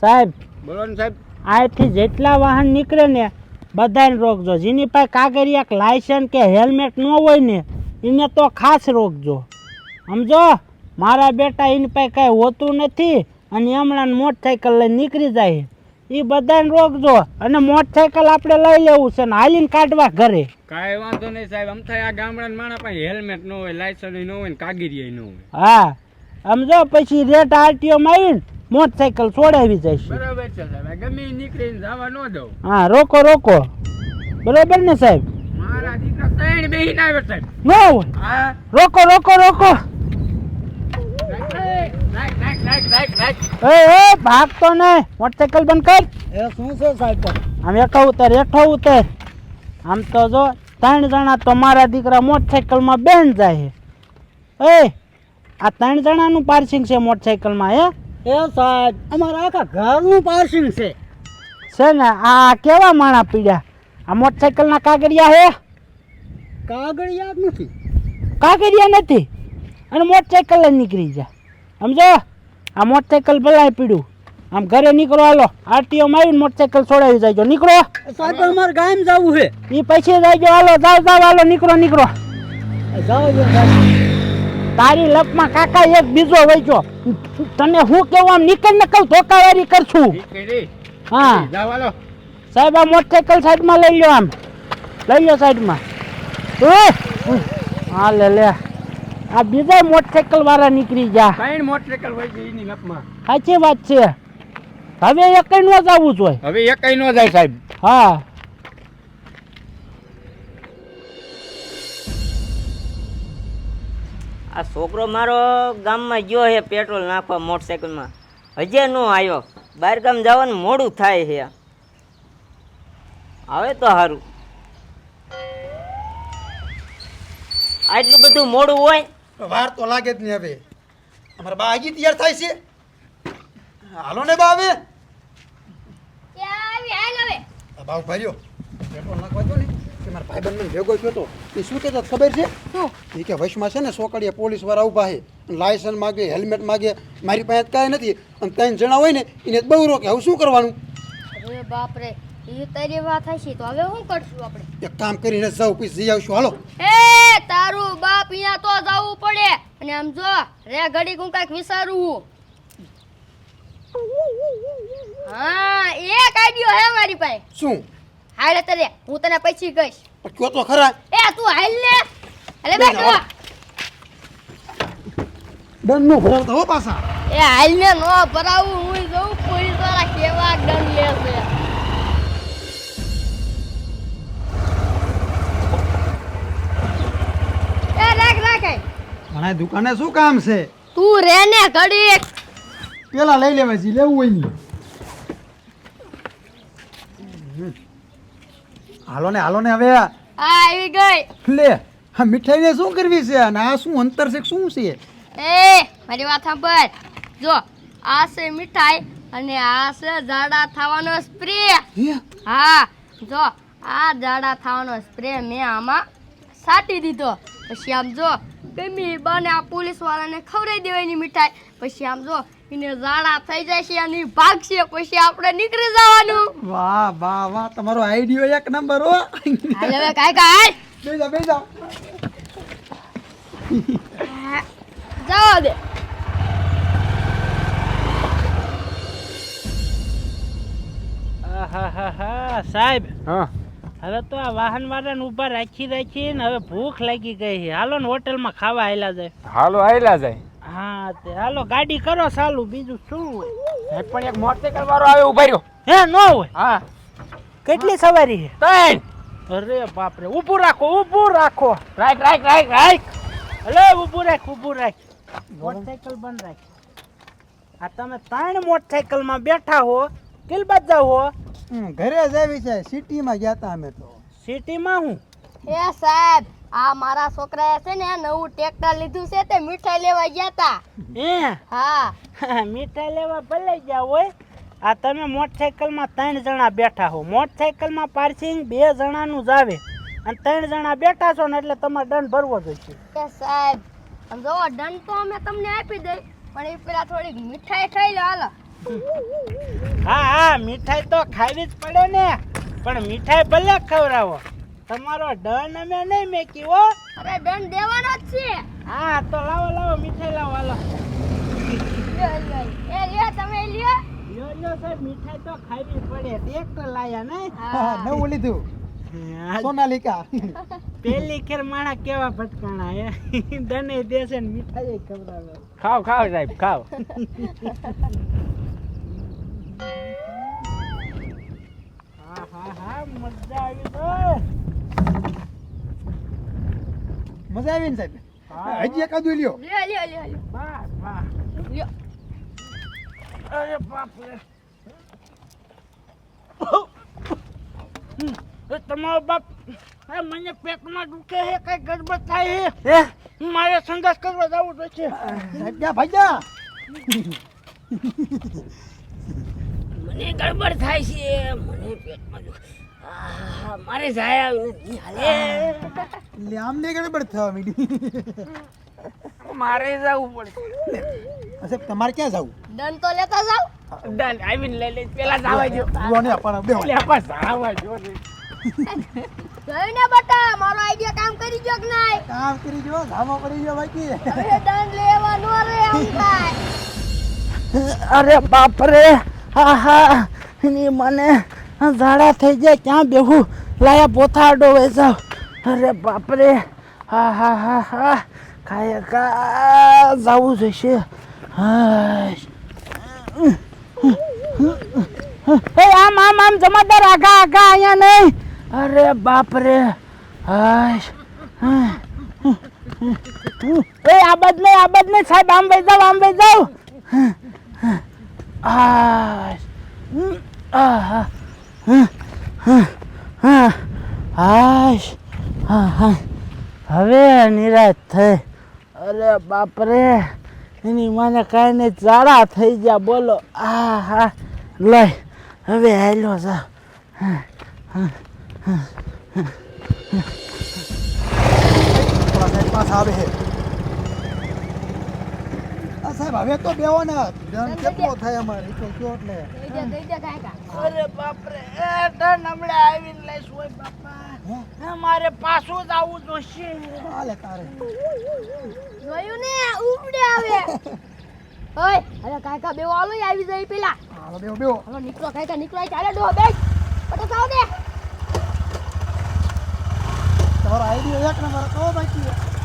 સાહેબ બોલો ને સાહેબ. અહીંથી જેટલા વાહન નીકળે ને બધાને રોકજો જેની પાસે કાગળિયા લાયસન્સ કે હેલ્મેટ ન હોય ને એને તો ખાસ રોકજો સમજો? મારા બેટા એની પાસે કાંઈ હોતું નથી અને હમણાં મોટરસાઇકલ લઈને નીકળી જાય. એ બધાને રોકજો અને મોટરસાઇકલ આપણે લઈ લેવું છે ને હાલીને કાઢવા ઘરે. કાંઈ વાંધો નહીં સાહેબ. આમ થાય આ ગામડાના માણસ પાસે હેલ્મેટ ન હોય લાયસન્સ ન હોય ને કાગીરિયા ન હોય. હા. સમજો? પછી રેટ આરટીઓમાં આવીને મોટરસાઇકલ છોડાવી જઈશું બરાબર છે સાહેબ. આ ગમે નીકળીને જવા ન દઉં. હા રોકો રોકો. બરાબર ને સાહેબ? મારા દીકરા ત્રણ બેહીને આવે સાહેબ નો હા. રોકો રોકો રોકો. ભાગતો નહીં મોટરસાઇકલ બંધ કર. એ શું છે સાહેબ? આમ એકો ઉતર એઠો ઉતર આમ તો જો ત્રણ જણા તો મારા દીકરા મોટરસાઇકલમાં બેન જાય છે. એ આ ત્રણ જણાનું પાર્સિંગ છે મોટરસાઇકલમાં હે? એ સાહેબ અમારા આખા ઘરનું પાર્સિંગ છે. છે ને આ કેવા માણા પીડ્યા? આ મોટરસાઇકલના કાગળિયા હે? કાગળિયા જ નથી. કાગળિયા નથી? અને મોટરસાઇકલ જ નીકળી જાય સમજો? આ મોટરસાઇકલ ભલાય પીડ્યું. આમ ઘરે નીકળો હાલો. આરટીઓ આવીને મોટરસાઇકલ છોડાવી જાયજો નીકળો. સાહેબ અમારે ગામ જવું છે. એ પછી જાયજો હાલો. જાવ જાવ હાલો. નીકળો નીકળો. જાવ જો સાહેબ તારી લપમાં કાકા એક બીજો વૈજો તને હું કેવું આમ નીકળ નકલ ધોકાવારી કરશું હા. સાહેબ આ મોટરસાઇકલ સાઈડમાં લઈ લો આમ. લઈ લો સાઈડમાં! હા લે લે. આ બીજા મોટરસાઇકલ વાળા નીકળી જા ત્રણ મોટરસાઇકલ હોય છે એની લપમાં? સાચી વાત છે. હવે એકઈ નો જ જવું જોઈએ હવે એકઈ નો જાય સાહેબ. હા. આ છોકરો મારો ગામમાં ગયો છે પેટ્રોલ નાખવા મોટરસાઇકલમાં. હજે નો આવ્યો બહાર ગામ જવાનું મોડું થાય છે આવે તો સારું આટલું બધું મોડું હોય? વાર તો લાગે જ નહીં હવે. અમારા બા આગી તૈયાર થાય છે. હાલો ને બા હવે. બા ઊભા પેટ્રોલ નાખવા જો ને. કે મારા ભાઈબંધ ભેગો થયો તો એ શું કહેતો ખબર છે? એ કે વશમાં છે ને સોકડીએ પોલીસવાળા ઊભા છે. લાયસન્સ માગે હેલ્મેટ માગે મારી પાસે કાંઈ નથી. અને ત્રણ જણા હોય ને એને બહુ રોકે. હવે શું કરવાનું? અરે બાપ રે એ તારી વાત હશે તો હવે શું કરશું આપણે? એક કામ કરીને જાઉં પછી જઈ આવશું. હાલો. એ તારું બાપ અહીંયા તો જવું પડે. અને આમ જો રે ઘડી હું કાંઈક વિચારું. હા એક આઈડિયો હે મારી પાસે. શું? હાલે તને હું તને પછી કહીશ. પણ કયો તો ખરા? એ તું હાલ ને અરે બેઠો. દંડ નો ભરાવતા હો પાછા. એ હાલ ને નો ભરાવું હું જઉં પોલીસવાળા કેવા દંડ લે છે. એ રાખ રાખ એ. ઘણા દુકાને શું કામ છે? તું રે ને ઘડી. પેલા લઈ લેવાય છે લેવું હોય ને. હાલો ને હાલો ને હવે. આ આવી ગઈ. લે હા મીઠાઈને શું કરવી છે? અને આ શું અંતર છે શું છે? એ મારી વાત સાંભળ. જો આ છે મીઠાઈ અને આ છે જાડા થવાનો સ્પ્રે. હા જો આ જાડા થવાનો સ્પ્રે મેં આમાં સાટી દીધો. પછી આમ જો ગમી મીરબાને આ પોલીસ વાળાને ખવડાવી દેવાની મીઠાઈ. પછી આમ જો એને જાડા થઈ જાય છે અને ભાગશે પછી આપણે નીકળી જવાનું. વાહ વાહ વાહ તમારો આઈડિયો એક નંબર હો. હાલ હવે કાંઈ કાંઈ બેજા બેજા. જવા દે. સાહેબ. હા. હવે તો આ વાહન વાળાને ઊભા રાખી રાખીને હવે ભૂખ લાગી ગઈ છે. હાલો ને હોટલમાં ખાવા આવેલા જાય. હાલો આયલા જાય. હા તે હાલો ગાડી કરો ચાલુ બીજું શું હોય? પણ એક મોટરસાઇકલ વાળો આવે ઊભા રહ્યો. હે ન હોય? હા. કેટલી સવારી છે? ત્રણ. અરે બાપરે ઊભું રાખો ઊભું રાખો. રાઈટ રાઈટ રાઈટ રાઈટ અલે ઊભું રાખ ઊભું રાખ. મોટરસાઇકલ બંધ રાખ. આ તમે ત્રણ મોટરસાઇકલમાં બેઠા હો કિલબાદ જાવ હો. ઘરે જ આવી છે. સિટીમાં ગયા હતા અમે તો. સિટીમાં હું? એ સાહેબ આ મારા છોકરાએ છે ને નવું ટ્રેક્ટર લીધું છે તે મીઠાઈ લેવા ગયા તા. હે? હા. મીઠાઈ લેવા ભલે ગયા હોય. આ તમે મોટરસાઇકલમાં ત્રણ જણા બેઠા હો. મોટરસાઇકલમાં પાર્સિંગ બે જણાનું જ આવે. અને ત્રણ જણા બેઠા છો ને એટલે તમારે દંડ ભરવો જોઈએ એ સાહેબ આમ જો દંડ તો અમે તમને આપી દઈ પણ એ પેલા થોડીક મીઠાઈ ખાઈ લો હાલો. હા હા મીઠાઈ તો ખાવી જ પડે ને. પણ મીઠાઈ ભલે ખવડાવો. તમારો ડન અમે નહીં મેકી હો. અરે દંડ દેવાનો જ છે. હા તો લાવો લાવો મીઠાઈ લાવો હાલો. એ લ્યો તમે લ્યો. લ્યો લ્યો સાહેબ મીઠાઈ તો ખાવી પડે. એક તો લાયા નહીં. હા. નવું લીધું. સોનાલિકા. પેલી ખેર માણા કેવા ભટકાણા હે? દને દેશે ને મીઠાઈ ખવડાવે. ખાવ ખાવ સાહેબ ખાવ મજા આવી મજા આવી ને સાહેબ? હા. હજી એકાદું લ્યો. લ્યો લ્યો લ્યો લ્યો. વાહ વાહ લ્યો. અરે બાપ રે હમ, તમારો બાપ એ મને પેટમાં દુખે છે કઈ ગડબડ થાય છે? મારે સંદાસ કરવા જવું તો છે સાહેબ ભાગ્યા મને ગડબડ થાય છે મને પેટમાં દુખ મારે જાય આવી નથી હાલે એટલે આમને ગડબડ થવા મીડી. મારે જવું પડશે. સાહેબ તમારે ક્યાં જવું? ડન તો લેતા જાવ ડન આઈ મીન લઈ લઈ પેલા જવા જો. જુઓ ને પણ બે લે બસ જવા જો ને. જોઈને બટા મારો આઈડિયા કામ કરી ગયો કે નહીં? કામ કરી જો ધામો કરી જો બાકી. અરે ડન લેવાનો રે આમ અરે બાપ રે હા હા. ની મને ઝાડા થઈ જાય ક્યાં બેહું? લાયા પોથાડો વેચાવ અરે બાપરે. હા હા હા હા. ખાય કા જવું જોઈશે આમ આમ આમ જમાદાર આગા આગા અહીંયા નહીં. અરે બાપરે. હાશ. એ આબદ નહીં આબદ નહીં સાહેબ આમ વઈ જાવ આમ વઈ જાવ. હાશ. હમ, હવે નિરાશ થઈ. અરે બાપરે, એની મને કાંઈ નહીં ચાળા થઈ ગયા, બોલો. આ હા. લઈ, હવે હાલ્યો જા હા હા હા. આવે છે. સાહેબ હવે તો બેવો ને દંડ કેટલો થાય અમારે? તો કયો એટલે અરે બાપરે એ ધન હમણાં આવીને લઈશ હોય બાપા. હે, મારે પાછું જ આવવું જોશે. હાલે તારે. જોયું ને ઉપડે આવે. ઓય અરે કાકા બેવો આલો આવી જાય પેલા. હાલો બેવો બેવો હાલો નીકળો કાકા નીકળો ચાલે ડો બેગ પટો સાવ દે તમારો આઈડિયા એક નંબર કહો બાકી.